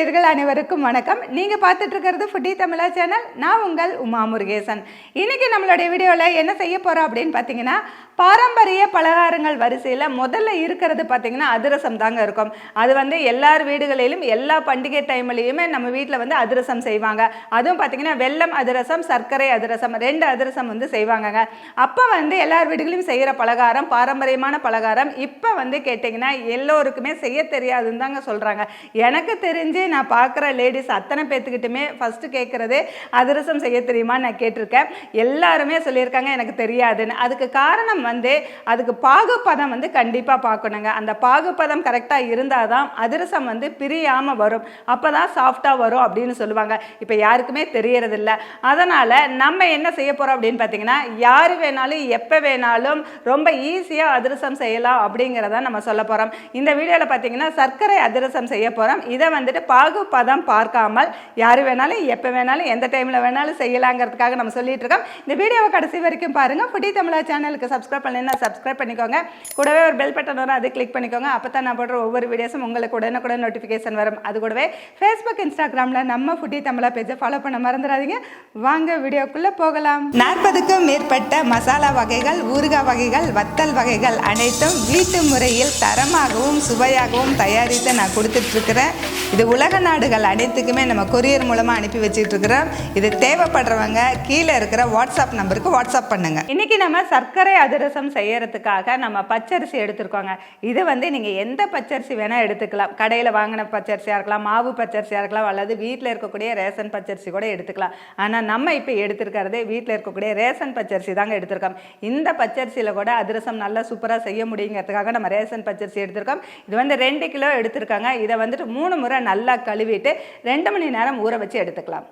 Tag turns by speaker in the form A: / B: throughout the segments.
A: பாரம்பரிய அனைவருக்கும் வணக்கம். நீங்கள் பார்த்துட்ருக்கிறது ஃபுட்டி தமிழா சேனல் நான் உங்கள் உமா முருகேசன். இன்றைக்கி நம்மளுடைய வீடியோவில் என்ன செய்ய போகிறோம் அப்படின்னு பார்த்தீங்கன்னா பாரம்பரிய பலகாரங்கள் வரிசையில் முதல்ல இருக்கிறது பார்த்தீங்கன்னா அதிரசம் தாங்க இருக்கும். அது வந்து எல்லார் வீடுகளிலும் எல்லா பண்டிகை டைம்லையுமே நம்ம வீட்டில் வந்து அதிரசம் செய்வாங்க. அதுவும் பார்த்தீங்கன்னா வெள்ளம் அதிரசம் சர்க்கரை அதிரசம் ரெண்டு அதிரசம் வந்து செய்வாங்கங்க. அப்போ வந்து எல்லார் வீடுகளையும் செய்கிற பலகாரம் பாரம்பரியமான பலகாரம் இப்போ வந்து கேட்டிங்கன்னா எல்லோருக்குமே செய்ய தெரியாதுன்னு தாங்க சொல்கிறாங்க எனக்கு தெரிஞ்சு நான் பார்க்குற லேடிஸ் அத்தனை பேர்த்துக்கிட்டுமே ஃபஸ்ட்டு கேட்குறது அதிரசம் செய்ய தெரியுமா நான் கேட்டிருக்கேன். எல்லாருமே சொல்லியிருக்காங்க எனக்கு தெரியாதுன்னு. அதுக்கு காரணம் வந்து அதுக்கு பாகுபதம் வந்து கண்டிப்பாக பார்க்கணுங்க. அந்த பாகுபதம் கரெக்டாக இருந்தால் தான் அதிரசம் வந்து பிரியாமல் வரும். அப்போ தான் சாஃப்டாக வரும் அப்படின்னு சொல்லுவாங்க. இப்போ யாருக்குமே தெரியறதில்ல. அதனால் நம்ம என்ன செய்ய போகிறோம் அப்படின்னு பார்த்தீங்கன்னா யார் வேணாலும் எப்போ வேணாலும் ரொம்ப ஈஸியாக அதிரசம் செய்யலாம் அப்படிங்கிறத நம்ம சொல்ல போகிறோம் இந்த வீடியோவில் பார்த்தீங்கன்னா சர்க்கரை அதிரசம் செய்ய போகிறோம் இதை வந்துட்டு பாகுபதம் பார்க்காமல் யார் வேணாலும் எப்போ வேணாலும் எந்த டைமில் வேணாலும் செய்யலாங்கிறதுக்காக நம்ம சொல்லிட்டு இருக்கோம். இந்த வீடியோவை கடைசி வரைக்கும் பாருங்கள் புட்டி தமிழா சேனலுக்கு சப்ஸ்கிரைப் பண்ணலைன்னா சப்ஸ்கிரைப் பண்ணிக்கோங்க. கூடவே ஒரு பெல் பட்டன் வரும் அது கிளிக் பண்ணிக்கோங்க. அப்போ தான் நான் போடுற ஒவ்வொரு வீடியோஸும் உங்களுக்கு உடனுக்குடன் நோட்டிஃபிகேஷன் வரும். அது கூடவே ஃபேஸ்புக் இன்ஸ்டாகிராமில் நம்ம ஃபுட்டி தமிழா பேஜை ஃபாலோ பண்ண மறந்துடாதீங்க. வாங்க வீடியோக்குள்ளே போகலாம். நாற்பதுக்கும் மேற்பட்ட மசாலா வகைகள் ஊறுகாய் வகைகள் வத்தல் வகைகள் அனைத்தும் வீட்டு முறையில் தரமாகவும் சுவையாகவும் தயாரித்து நான் கொடுத்துட்ருக்கிறேன் இது உலக நாடுகள் அனைத்துக்குமே நம்ம கொரியர் மூலமாக அனுப்பி வச்சுட்டு இருக்கிறோம் இது தேவைப்படுறவங்க கீழே இருக்கிற வாட்ஸ்அப் நம்பருக்கு வாட்ஸ்அப் பண்ணுங்க. இன்னைக்கு நம்ம சர்க்கரை அதிரசம் செய்யறதுக்காக நம்ம பச்சரிசி எடுத்திருக்கோங்க. இது வந்து நீங்கள் எந்த பச்சரிசி வேணால் எடுத்துக்கலாம். கடையில் வாங்கின பச்சரிசியாக இருக்கலாம் மாவு பச்சரிசியாக இருக்கலாம் அல்லது வீட்டில் இருக்கக்கூடிய ரேஷன் பச்சரிசி கூட எடுத்துக்கலாம். ஆனால் நம்ம இப்போ எடுத்திருக்கிறது வீட்டில் இருக்கக்கூடிய ரேஷன் பச்சரிசி தாங்க எடுத்திருக்கோம். இந்த பச்சரிசியில் கூட அதிரசம் நல்லா சூப்பராக செய்ய முடியுங்கிறதுக்காக நம்ம ரேஷன் பச்சரிசி எடுத்திருக்கோம். இது வந்து ரெண்டு கிலோ எடுத்திருக்காங்க. இதை வந்துட்டு மூணு முறை நல்லா கழுவிட்டு ரெண்டு மணி நேரம் ஊற வச்சு எடுத்துக்கலாம்.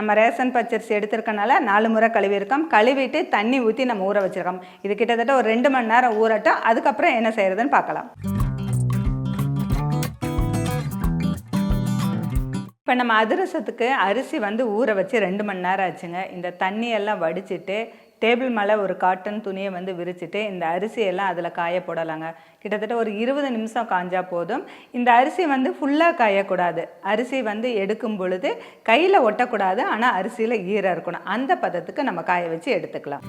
A: நம்ம ரேஷன் பச்சரிசி எடுத்திருக்கனால நாலு முறை கழுவிருக்கோம் கழுவிட்டு தண்ணி ஊற்றி நம்ம ஊற வச்சிருக்கோம். இது கிட்டத்தட்ட ஒரு ரெண்டு மணி நேரம் ஊறட்டும். அதுக்கப்புறம் என்ன செய்யறதுன்னு பார்க்கலாம். இப்போ நம்ம அதிரசத்துக்கு அரிசி வந்து ஊற வச்சு ரெண்டு மணி நேரம் ஆச்சுங்க. இந்த தண்ணியெல்லாம் வடிச்சிட்டு டேபிள் மேலே ஒரு காட்டன் துணியை வந்து விரிச்சிட்டு இந்த அரிசியெல்லாம் அதில் காய போடலாங்க. கிட்டத்தட்ட ஒரு இருபது நிமிஷம் காஞ்சா போதும். இந்த அரிசி வந்து ஃபுல்லாக காயக்கூடாது. அரிசி வந்து எடுக்கும் பொழுது கையில் ஒட்டக்கூடாது ஆனால் அரிசியில் ஈரம் இருக்கணும். அந்த பதத்துக்கு நம்ம காய வச்சு எடுத்துக்கலாம்.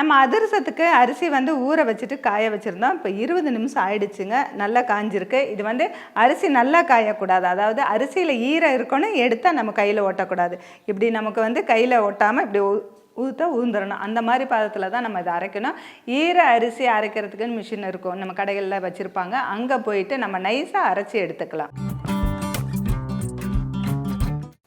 A: நம்ம அதிரசத்துக்கு அரிசி வந்து ஊற வச்சுட்டு காய வச்சுருந்தோம். இப்போ இருபது நிமிஷம் ஆயிடுச்சுங்க. நல்லா காஞ்சிருக்கு. இது வந்து அரிசி நல்லா காயக்கூடாது. அதாவது அரிசியில் ஈரம் இருக்கணும் எடுத்தால் நம்ம கையில் ஓட்டக்கூடாது. இப்படி நமக்கு வந்து கையில் ஒட்டாமல் இப்படி ஊ- ஊற்ற ஊந்துடணும் அந்த மாதிரி பதத்தில் தான் நம்ம இதை அரைக்கணும். ஈர அரிசி அரைக்கிறதுக்குன்னு மிஷின் இருக்கும். நம்ம கடைகளில் வச்சுருப்பாங்க. அங்கே போயிட்டு நம்ம நைஸாக அரைச்சி எடுத்துக்கலாம்.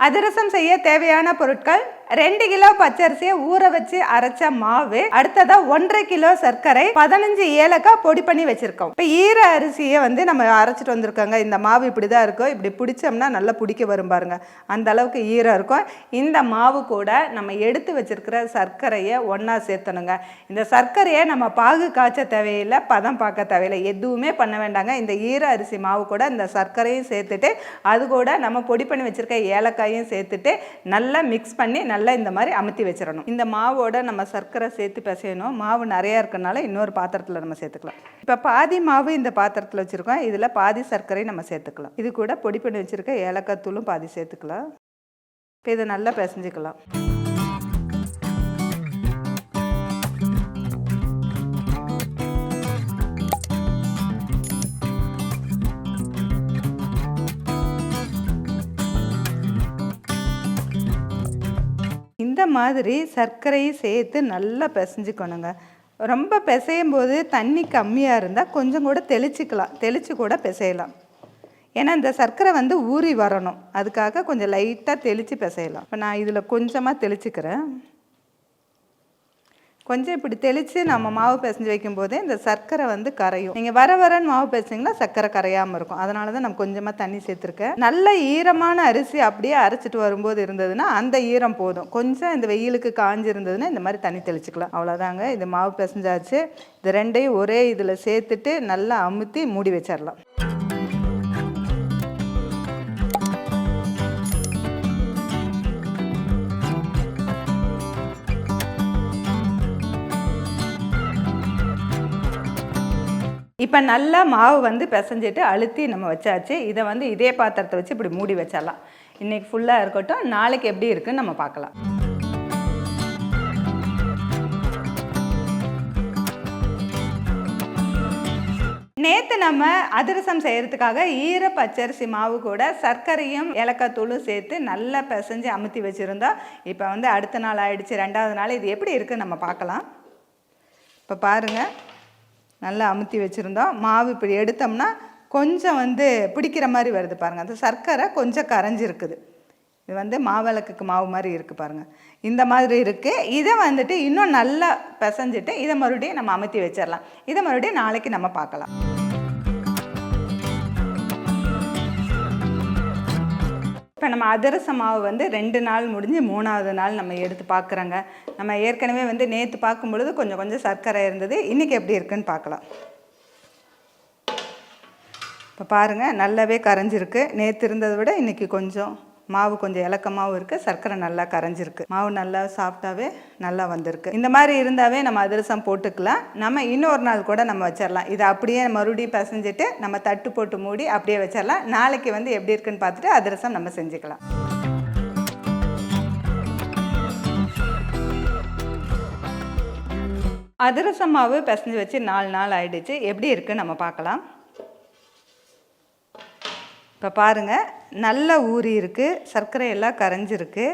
A: அதிரசம் செய்ய தேவையான பொருட்கள் ரெண்டு கிலோ பச்சரிசியை ஊற வச்சு அரைச்ச மாவு அடுத்ததா ஒன்றரை கிலோ சர்க்கரை பதினஞ்சு ஏலக்காய் பொடி பண்ணி வச்சிருக்கோம். இப்போ ஈர அரிசியை வந்து நம்ம அரைச்சிட்டு வந்திருக்கோங்க. இந்த மாவு இப்படி தான் இருக்கும் இப்படி பிடிச்சோம்னா நல்லா பிடிக்க வரும் பாருங்க. அந்த அளவுக்கு ஈரம் இருக்கும். இந்த மாவு கூட நம்ம எடுத்து வச்சிருக்கிற சர்க்கரையை ஒன்றா சேர்த்தணுங்க. இந்த சர்க்கரையை நம்ம பாகு காய்ச்ச தேவையில்லை பதம் பார்க்க தேவையில்லை. எதுவுமே பண்ண வேண்டாங்க. இந்த ஈர அரிசி மாவு கூட இந்த சர்க்கரையும் சேர்த்துட்டு அது கூட நம்ம பொடி பண்ணி வச்சிருக்க ஏலக்காயும் சேர்த்துட்டு நல்லா மிக்ஸ் பண்ணி நல்லா இந்த மாதிரி அமுத்தி வச்சிடணும். இந்த மாவோட நம்ம சர்க்கரை சேர்த்து பிசையணும். மாவு நிறையா இருக்கனால இன்னொரு பாத்திரத்தில் நம்ம சேர்த்துக்கலாம். இப்போ பாதி மாவு இந்த பாத்திரத்தில் வச்சுருக்கோம். இதில் பாதி சர்க்கரை நம்ம சேர்த்துக்கலாம். இது கூட பொடி பண்ணி வச்சுருக்க ஏலக்காய் தூளும் பாதி சேர்த்துக்கலாம். இப்போ இதை நல்லா பிசைஞ்சிக்கலாம். இந்த மாதிரி சர்க்கரையும் சேர்த்து நல்லா பிசைஞ்சுக்கணுங்க. ரொம்ப பிசையும் போது தண்ணி கம்மியாக இருந்தால் கொஞ்சம் கூட தெளிச்சிக்கலாம். தெளித்து கூட பிசையலாம். ஏன்னா இந்த சர்க்கரை வந்து ஊறி வரணும். அதுக்காக கொஞ்சம் லைட்டாக தெளித்து பிசையலாம். இப்போ நான் இதில் கொஞ்சமாக தெளிச்சுக்கிறேன். கொஞ்சம் இப்படி தெளித்து நம்ம மாவு பிசைஞ்சு வைக்கும்போதே இந்த சர்க்கரை வந்து கரையும். நீங்கள் வர வரன்னு மாவு பிசைச்சிங்கன்னா சர்க்கரை கரையாமல் இருக்கும். அதனால தான் நான் கொஞ்சமாக தண்ணி சேர்த்துருக்கேன். நல்ல ஈரமான அரிசி அப்படியே அரைச்சிட்டு வரும்போது இருந்ததுன்னா அந்த ஈரம் போதும். கொஞ்சம் இந்த வெயிலுக்கு காஞ்சிருந்ததுன்னா இந்த மாதிரி தண்ணி தெளிச்சிக்கலாம். அவ்வளோதாங்க இது மாவு பிசைஞ்சாச்சு. இது ரெண்டையும் ஒரே இதில் சேர்த்துட்டு நல்லா அமுத்தி மூடி வச்சிடலாம் இப்போ நல்லா மாவு வந்து பிசைஞ்சிட்டு அழுத்தி நம்ம வச்சாச்சு. இதை வந்து இதே பாத்திரத்தை வச்சு இப்படி மூடி வச்சிடலாம். இன்றைக்கி ஃபுல்லாக இருக்கட்டும். நாளைக்கு எப்படி இருக்குன்னு நம்ம பார்க்கலாம். நேற்று நம்ம அதிரசம் செய்கிறதுக்காக ஈர பச்சரிசி மாவு கூட சர்க்கரையும் ஏலக்காத்தூளும் சேர்த்து நல்லா பிசைஞ்சு அமுத்தி வச்சுருந்தோம். இப்போ வந்து அடுத்த நாள் ஆயிடுச்சு. ரெண்டாவது நாள் இது எப்படி இருக்குன்னு நம்ம பார்க்கலாம். இப்போ பாருங்கள் நல்லா அமுத்தி வச்சுருந்தோம். மாவு இப்படி எடுத்தோம்னா கொஞ்சம் வந்து பிடிக்கிற மாதிரி வருது பாருங்கள் அந்த சர்க்கரை கொஞ்சம் கரைஞ்சிருக்குது. இது வந்து மாவிளக்குக்கு மாவு மாதிரி இருக்குது பாருங்கள் இந்த மாதிரி இருக்குது இதை வந்துட்டு இன்னும் நல்லா பிசைஞ்சிட்டு இதை மறுபடியும் நம்ம அமுத்தி வச்சிடலாம் இதை மறுபடியும் நாளைக்கு நம்ம பார்க்கலாம். இப்போ நம்ம அதிரச மாவு வந்து ரெண்டு நாள் முடிஞ்சு மூணாவது நாள் நம்ம எடுத்து பார்க்குறோங்க நம்ம ஏற்கனவே வந்து நேற்று பார்க்கும் பொழுது கொஞ்சம் கொஞ்சம் சர்க்கரை இருந்தது. இன்றைக்கி எப்படி இருக்குன்னு பார்க்கலாம். இப்போ பாருங்கள் நல்லாவே கரைஞ்சிருக்கு. நேற்று இருந்ததை விட இன்றைக்கி கொஞ்சம் மாவு கொஞ்சம் இலக்கமாகவும் இருக்குது சர்க்கரை நல்லா கரைஞ்சிருக்கு. மாவு நல்லா சாஃப்டாகவே நல்லா வந்திருக்கு. இந்த மாதிரி இருந்தாவே நம்ம அதிரசம் போட்டுக்கலாம். நம்ம இன்னொரு நாள் கூட நம்ம வச்சிடலாம் இதை அப்படியே மறுபடியும் பிசைஞ்சிட்டு நம்ம தட்டு போட்டு மூடி அப்படியே வச்சிடலாம் நாளைக்கு வந்து எப்படி இருக்குன்னு பார்த்துட்டு அதிரசம் நம்ம செஞ்சுக்கலாம். அதிரசம் மாவு பிசைஞ்சு வச்சு நாலு நாள் ஆயிடுச்சு. எப்படி இருக்குன்னு நம்ம பார்க்கலாம். இப்போ பாருங்கள் நல்லா ஊறி இருக்குது சர்க்கரையெல்லாம் கரைஞ்சிருக்கு.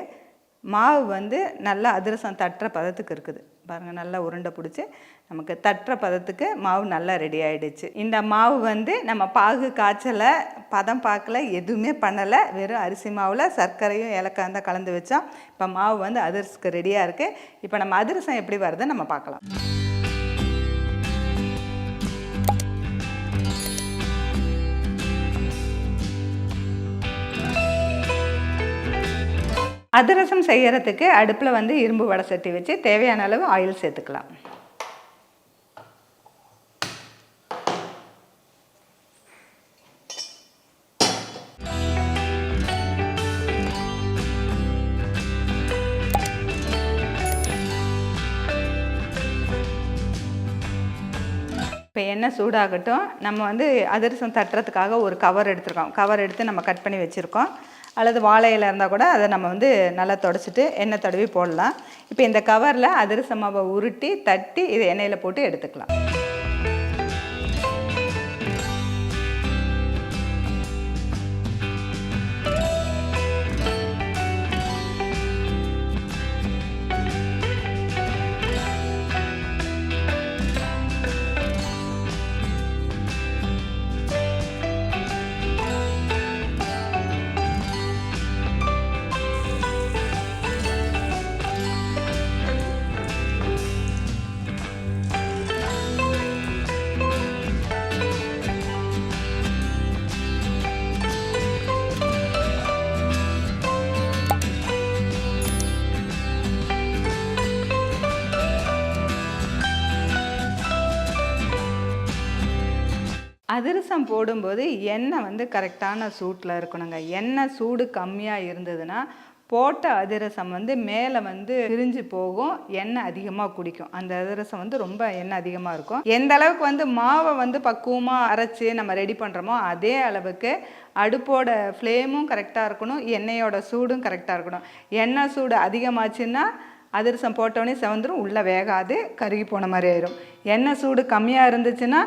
A: மாவு வந்து நல்லா அதிரசம் தட்டுற பதத்துக்கு இருக்குது. பாருங்கள் நல்லா உருண்டை பிடிச்சி நமக்கு தட்டுற பதத்துக்கு மாவு நல்லா ரெடி ஆகிடுச்சு இந்த மாவு வந்து நம்ம பாகு காய்ச்சலை பதம் பார்க்கல எதுவுமே பண்ணலை. வெறும் அரிசி மாவில் சர்க்கரையும் ஏலக்காய் தான் கலந்து வச்சோம். இப்போ மாவு வந்து அதிரசத்துக்கு ரெடியாக இருக்குது இப்போ நம்ம அதிரசம் எப்படி வருதுன்னு நம்ம பார்க்கலாம். அதிரசம் செய்யறதுக்கு அடுப்பில் வந்து இரும்பு வடை சட்டி வச்சு தேவையான அளவு ஆயில் சேர்த்துக்கலாம். இப்போ எண்ணெய் சூடாகட்டும். நம்ம வந்து அதிரசம் தட்டுறதுக்காக ஒரு கவர் எடுத்துருக்கோம். கவர் எடுத்து நம்ம கட் பண்ணி வச்சுருக்கோம். அல்லது வாழை இலை இருந்தால் கூட அதை நம்ம வந்து நல்லா தொடச்சிட்டு எண்ணெய் தடவி போடலாம். இப்போ இந்த கவரில் அதிரச மாவை உருட்டி தட்டி இதை எண்ணெயில் போட்டு எடுத்துக்கலாம். அதிரசம் போடும்போது எண்ணெய் வந்து கரெக்டான சூட்டில் இருக்கணுங்க. எண்ணெய் சூடு கம்மியாக இருந்ததுன்னா போட்ட அதிரசம் வந்து மேலே வந்து பிரிஞ்சு போகும் எண்ணெய் அதிகமாக குடிக்கும். அந்த அதிரசம் வந்து ரொம்ப எண்ணெய் அதிகமாக இருக்கும். எந்த அளவுக்கு வந்து மாவை வந்து பக்குவமாக அரைச்சி நம்ம ரெடி பண்ணுறோமோ அதே அளவுக்கு அடுப்போட ஃப்ளேமும் கரெக்டாக இருக்கணும் எண்ணெயோட சூடும் கரெக்டாக இருக்கணும். எண்ணெய் சூடு அதிகமாச்சுன்னா அதிரசம் போட்டோடனே செவந்துரும் உள்ளே வேகாது கருகி போன மாதிரி ஆயிரும். எண்ணெய் சூடு கம்மியாக இருந்துச்சுன்னா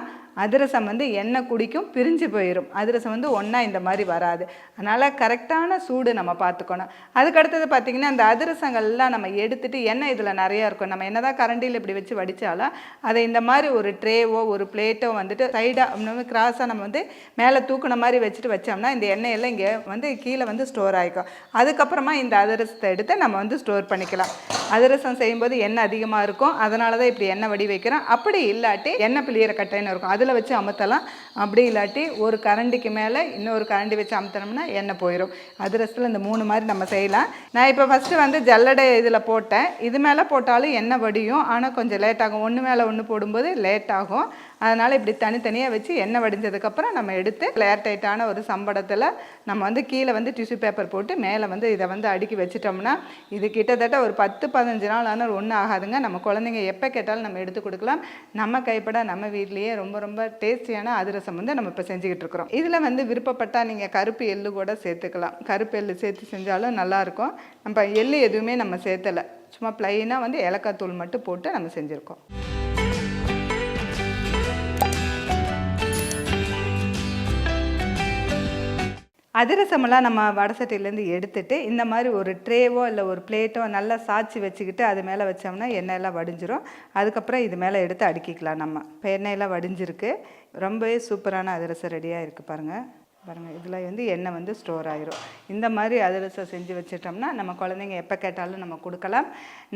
A: அதிரசம் வந்து எண்ணெய் குடிக்கும் பிரிஞ்சு போயிடும் அதிரசம் வந்து ஒன்றா இந்த மாதிரி வராது. அதனால் கரெக்டான சூடு நம்ம பார்த்துக்கணும். அதுக்கு அடுத்தது பார்த்திங்கன்னா அந்த அதிரசங்கள்லாம் நம்ம எடுத்துகிட்டு எண்ணெய் இதில் நிறையா இருக்கும். நம்ம என்ன தான் கரண்டியில் இப்படி வச்சு வடித்தாலும் அதை இந்த மாதிரி ஒரு ட்ரேவோ ஒரு பிளேட்டோ வந்துட்டு சைடாக கிராஸாக நம்ம வந்து மேலே தூக்குன மாதிரி வச்சுட்டு வச்சோம்னா இந்த எண்ணெயெல்லாம் இங்கே வந்து கீழே வந்து ஸ்டோர் ஆகிக்கும் அதுக்கப்புறமா இந்த அதிரசத்தை எடுத்து நம்ம வந்து ஸ்டோர் பண்ணிக்கலாம். அதிரசம் செய்யும்போது எண்ணெய் அதிகமாக இருக்கும். அதனால தான் இப்படி எண்ணெய் வடி வைக்கிறோம் அப்படி இல்லாட்டி எண்ணெய் பிளியிற கட்டைன்னு இருக்கும். அதில் வச்சு அமுத்தலாம். அப்படி இல்லாட்டி ஒரு கரண்டிக்கு மேலே இன்னொரு கரண்டி வச்சு அமுத்தினோம்னா எண்ணெய் போயிடும் அதிரசத்தில் இந்த மூணு மாதிரி நம்ம செய்யலாம். நான் இப்போ ஃபஸ்ட்டு வந்து ஜல்லடை இதில் போட்டேன். இது மேலே போட்டாலும் எண்ணெய் வடியும். ஆனால் கொஞ்சம் லேட் ஆகும். ஒன்று மேலே ஒன்று போடும்போது லேட் ஆகும். அதனால் இப்படி தனித்தனியாக வச்சு எண்ணெய் வடிஞ்சதுக்கப்புறம் நம்ம எடுத்து ஏர் டைட்டான ஒரு சம்படத்தில் நம்ம வந்து கீழே வந்து டிஷ்யூ பேப்பர் போட்டு மேலே வந்து இதை வந்து அடுக்கி வச்சிட்டோம்னா இது கிட்டத்தட்ட ஒரு பத்து பதினஞ்சு நாள் ஆனால் ஒன்றும் ஆகாதுங்க. நம்ம குழந்தைங்க எப்போ கேட்டாலும் நம்ம எடுத்து கொடுக்கலாம். நம்ம கைப்பட நம்ம வீட்லேயே ரொம்ப ரொம்ப டேஸ்டியான அதிரசம் வந்து நம்ம இப்போ செஞ்சுக்கிட்டு இருக்கிறோம். இதில் வந்து விருப்பப்பட்டால் நீங்கள் கருப்பு எள்ளு கூட சேர்த்துக்கலாம். கருப்பு எள்ளு சேர்த்து செஞ்சாலும் நல்லாயிருக்கும் நம்ம எள்ளு எதுவுமே நம்ம சேர்த்தலை. சும்மா ப்ளைனாக வந்து ஏலக்காய் தூள் மட்டும் போட்டு நம்ம செஞ்சுருக்கோம். அதிரசமெல்லாம் நம்ம வடசட்டையிலேருந்து எடுத்துட்டு இந்த மாதிரி ஒரு ட்ரேவோ இல்லை ஒரு பிளேட்டோ நல்லா சாய்ச்சி வச்சுக்கிட்டு அது மேலே வச்சோம்னா எண்ணெயெல்லாம் வடிஞ்சிரும். அதுக்கப்புறம் இது மேலே எடுத்து அடுக்கிக்கலாம் நம்ம. இப்போ எண்ணெயெல்லாம் வடிஞ்சிருக்கு. ரொம்பவே சூப்பரான அதிரசம் ரெடியாக இருக்குது பாருங்கள் பாருங்கள் இதில் வந்து எண்ணெய் வந்து ஸ்டோர் ஆயிரும். இந்த மாதிரி அதிரசம் செஞ்சு வச்சிட்டோம்னா நம்ம குழந்தைங்க எப்போ கேட்டாலும் நம்ம கொடுக்கலாம்.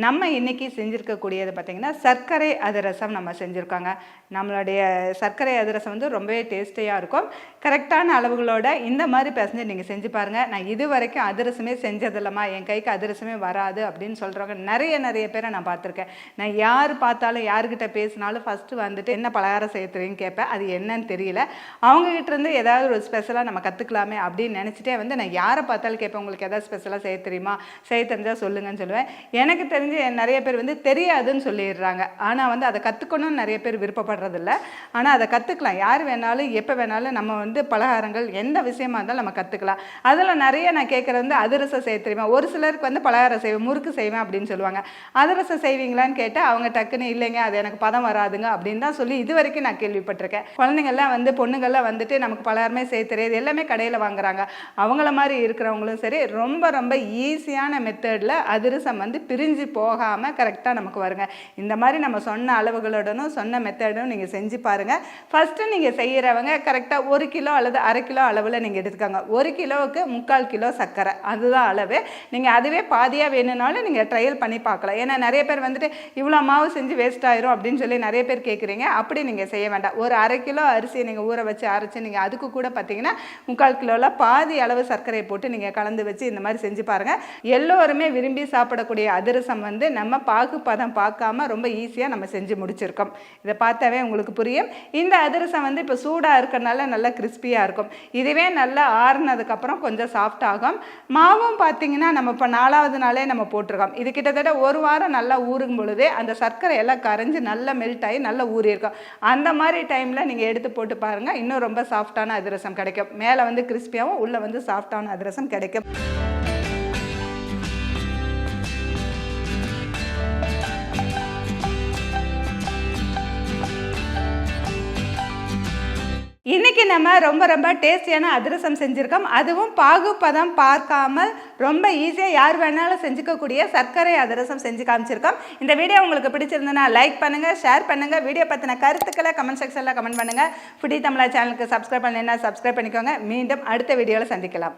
A: நம்ம இன்றைக்கி செஞ்சுருக்கக்கூடியது பார்த்திங்கன்னா சர்க்கரை அதிரசம் நம்ம செஞ்சுருக்காங்க. நம்மளுடைய சர்க்கரை அதிரசம் வந்து ரொம்பவே டேஸ்டியாக இருக்கும். கரெக்டான அளவுகளோட இந்த மாதிரி பேசஞ்சு நீங்கள் செஞ்சு பாருங்கள் நான் இது வரைக்கும் அதிரசமே செஞ்சதில்லம்மா. என் கைக்கு அதிரசமே வராது அப்படின்னு சொல்கிறவங்க நிறைய நிறைய பேரை நான் பார்த்துருக்கேன். நான் யார் பார்த்தாலும் யார்கிட்ட பேசினாலும் ஃபஸ்ட்டு வந்துட்டு என்ன பலகாரம் செய்யறீங்கன்னு கேட்பேன். அது என்னன்னு தெரியல. அவங்ககிட்ட இருந்து ஏதாவது ஒரு ஸ்பெஷல் ஸ்பெஷலாக நம்ம கற்றுக்கலாமே அப்படின்னு நினச்சிட்டே வந்து நான் யாரை பார்த்தாலும் கேட்பேன் உங்களுக்கு எதாவது ஸ்பெஷலாக செய்ய தெரியுமா? செய்ய தெரிஞ்சால் சொல்லுங்கன்னு சொல்லுவேன். எனக்கு தெரிஞ்சு நிறைய பேர் வந்து தெரியாதுன்னு சொல்லிடுறாங்க. ஆனால் வந்து அதை கற்றுக்கணும்னு நிறைய பேர் விருப்பப்படுறதில்ல. ஆனால் அதை கற்றுக்கலாம் யார் வேணாலும் எப்போ வேணாலும் நம்ம வந்து பலகாரங்கள் எந்த விஷயமா இருந்தாலும் நம்ம கற்றுக்கலாம் அதில் நிறைய நான் கேட்குறது வந்து அதிரசம் செய்ய தெரியுமா? ஒரு சிலருக்கு வந்து பலகாரம் செய்வேன் முறுக்கு செய்வேன் அப்படின்னு சொல்லுவாங்க. அதிரசம் செய்வீங்களான்னு கேட்டால் அவங்க டக்குன்னு இல்லைங்க அது எனக்கு பதம் வராதுங்க அப்படின்னு தான் சொல்லி இது வரைக்கும் நான் கேள்விப்பட்டிருக்கேன். குழந்தைங்கள்லாம் வந்து பொண்ணுங்கள்லாம் வந்துட்டு நமக்கு பலகாரமே செய்ய தெரியாது. இது எல்லாமே கடையில் வாங்குறாங்க. அவங்கள மாதிரி இருக்கிறவங்களும் சரி ரொம்ப ரொம்ப ஈஸியான மெத்தடில் அதிரசம் வந்து பிரிஞ்சு போகாமல் கரெக்டாக நமக்கு வருங்க. இந்த மாதிரி நம்ம சொன்ன அளவுகளுடனும் சொன்ன மெத்தடும் நீங்கள் செஞ்சு பாருங்கள் ஃபஸ்ட்டு நீங்கள் செய்கிறவங்க கரெக்டாக ஒரு கிலோ அல்லது அரை கிலோ அளவில் நீங்கள் எடுத்துக்கோங்க. ஒரு கிலோவுக்கு முக்கால் கிலோ சர்க்கரை. அதுதான் அளவு. நீங்கள் அதுவே பாதியாக வேணும்னாலும் நீங்கள் ட்ரையல் பண்ணி பார்க்கலாம். ஏன்னா நிறைய பேர் வந்துட்டு இவ்வளோ மாவு செஞ்சு வேஸ்ட் ஆயிரும் அப்படின்னு சொல்லி நிறைய பேர் கேட்குறீங்க அப்படி நீங்கள் செய்ய வேண்டாம். ஒரு அரை கிலோ அரிசியை நீங்கள் ஊற வச்சு அரைச்சி நீங்கள் அதுக்கு கூட பார்த்தீங்கன்னா முக்கால் கிலோவில் பாதி அளவு சர்க்கரையை போட்டு நீங்கள் கலந்து வச்சு இந்த மாதிரி செஞ்சு பாருங்கள் எல்லோருமே விரும்பி சாப்பிடக்கூடிய அதிரசம் வந்து நம்ம பாகு பதம் பார்க்காம ரொம்ப ஈஸியாக நம்ம செஞ்சு முடிச்சிருக்கோம். இதை பார்த்தாவே உங்களுக்கு புரியும். இந்த அதிரசம் வந்து இப்போ சூடாக இருக்கிறனால நல்லா கிறிஸ்பியாக இருக்கும். இதுவே நல்லா ஆறுனதுக்கப்புறம் கொஞ்சம் சாஃப்ட் ஆகும். மாவும் பார்த்தீங்கன்னா நம்ம இப்போ நாலாவது நாளே நம்ம போட்டிருக்கோம். இது கிட்டத்தட்ட ஒரு வாரம் நல்லா ஊறும் பொழுதே அந்த சர்க்கரை எல்லாம் கரைஞ்சி நல்லா மெல்ட் ஆகி நல்லா ஊறியிருக்கும். அந்த மாதிரி டைமில் நீங்கள் எடுத்து போட்டு பாருங்கள் இன்னும் ரொம்ப சாஃப்டான அதிரசம் கிடைக்கும். மேலே வந்து கிறிஸ்பியாகவும் உள்ளே வந்து சாஃப்டான அதிரசம் கிடைக்கும் இன்றைக்கி நம்ம ரொம்ப ரொம்ப டேஸ்டியான அதிரசம் செஞ்சுருக்கோம். அதுவும் பாகுபதம் பார்க்காமல் ரொம்ப ஈஸியாக யார் வேணாலும் செஞ்சுக்கக்கூடிய சர்க்கரை அதிரசம் செஞ்சு காமிச்சிருக்கோம். இந்த வீடியோ உங்களுக்கு பிடிச்சிருந்ததுன்னா லைக் பண்ணுங்கள் ஷேர் பண்ணுங்கள் வீடியோ பற்றின கருத்துக்களை கமெண்ட் செக்ஷனில் கமெண்ட் பண்ணுங்கள் ஃபுடி தமிழா சேனலுக்கு சப்ஸ்கிரைப் பண்ணலைன்னா சப்ஸ்கிரைப் பண்ணிக்கோங்க. மீண்டும் அடுத்த வீடியோவில் சந்திக்கலாம்.